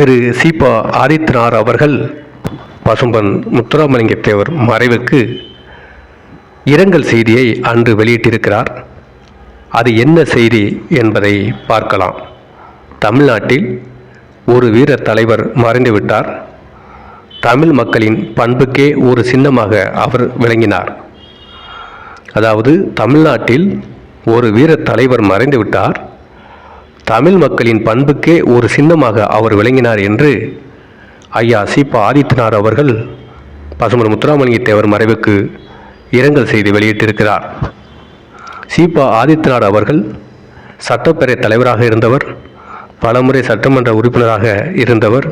திரு சீபா ஆதித்யநாத் அவர்கள் பசும்பன் முத்துராமலிங்கத்தேவர் மறைவுக்கு இரங்கல் செய்தியை அன்று வெளியிட்டிருக்கிறார். அது என்ன செய்தி என்பதை பார்க்கலாம். தமிழ்நாட்டில் ஒரு வீர தலைவர் மறைந்துவிட்டார் தமிழ் மக்களின் பண்புக்கே ஒரு சின்னமாக அவர் விளங்கினார். அதாவது தமிழ்நாட்டில் ஒரு வீர தலைவர் மறைந்துவிட்டார் தமிழ் மக்களின் பண்புக்கே ஒரு சின்னமாக அவர் விளங்கினார் என்று ஐயா சீபா ஆதித்தனார் அவர்கள் பசுமன் முத்துராமலிங்க தேவர் மறைவுக்கு இரங்கல் செய்தி வெளியிட்டிருக்கிறார். சீபா ஆதித்தனார் அவர்கள் சட்டப்பேரவை தலைவராக இருந்தவர் பலமுறை சட்டமன்ற உறுப்பினராக இருந்தவர்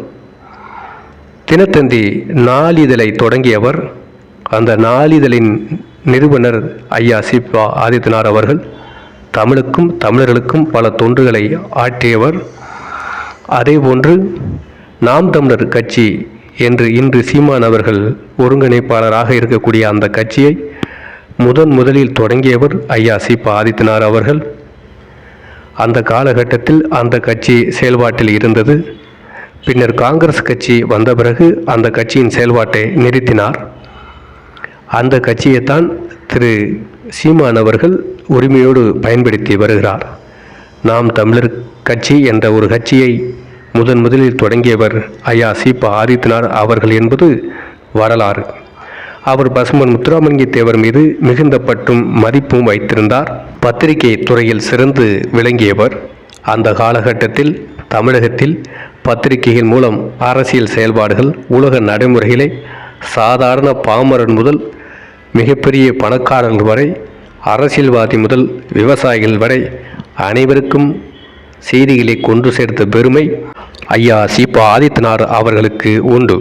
தினத்தந்தி நாளிதழை தொடங்கியவர் அந்த நாளிதழின் நிறுவனர் ஐயா சீபா ஆதித்தனார் அவர்கள் தமிழுக்கும் தமிழர்களுக்கும் பல தொண்டுகளை ஆற்றியவர். அதேபோன்று நாம் தமிழர் கட்சி என்று இன்று சீமான் அவர்கள் ஒருங்கிணைப்பாளராக இருக்கக்கூடிய அந்த கட்சியை முதன் முதலில் தொடங்கியவர் ஐயா சீபா ஆதித்தனார் அவர்கள். அந்த காலகட்டத்தில் அந்த கட்சி செயல்பாட்டில் இருந்தது. பின்னர் காங்கிரஸ் கட்சி வந்த பிறகு அந்த கட்சியின் செயல்பாட்டை நிறுத்தினார். அந்த கட்சியைத்தான் திரு சீமான் அவர்கள் உரிமையோடு பயன்படுத்தி வருகிறார். நாம் தமிழர் கட்சி என்ற ஒரு கட்சியை முதன் முதலில் தொடங்கியவர் ஐயா சீப்பா ஆதித்யநாத் அவர்கள் என்பது வரலாறு. அவர் பசுமன் முத்துராமலிங்க தேவர் மீது மிகுந்த பற்றும் மதிப்பும் வைத்திருந்தார். பத்திரிகை துறையில் சிறந்து விளங்கியவர். அந்த காலகட்டத்தில் தமிழகத்தில் பத்திரிகைகள் மூலம் அரசியல் செயல்பாடுகள் உலக நடைமுறைகளை சாதாரண பாமரன் முதல் மிகப்பெரிய பணக்காரர்கள் வரை அரசியல்வாதி முதல் விவசாயிகள் வரை அனைவருக்கும் செய்திகளை கொண்டு சேர்த்த பெருமை ஐயா சீபா ஆதித்தனார் அவர்களுக்கு உண்டு.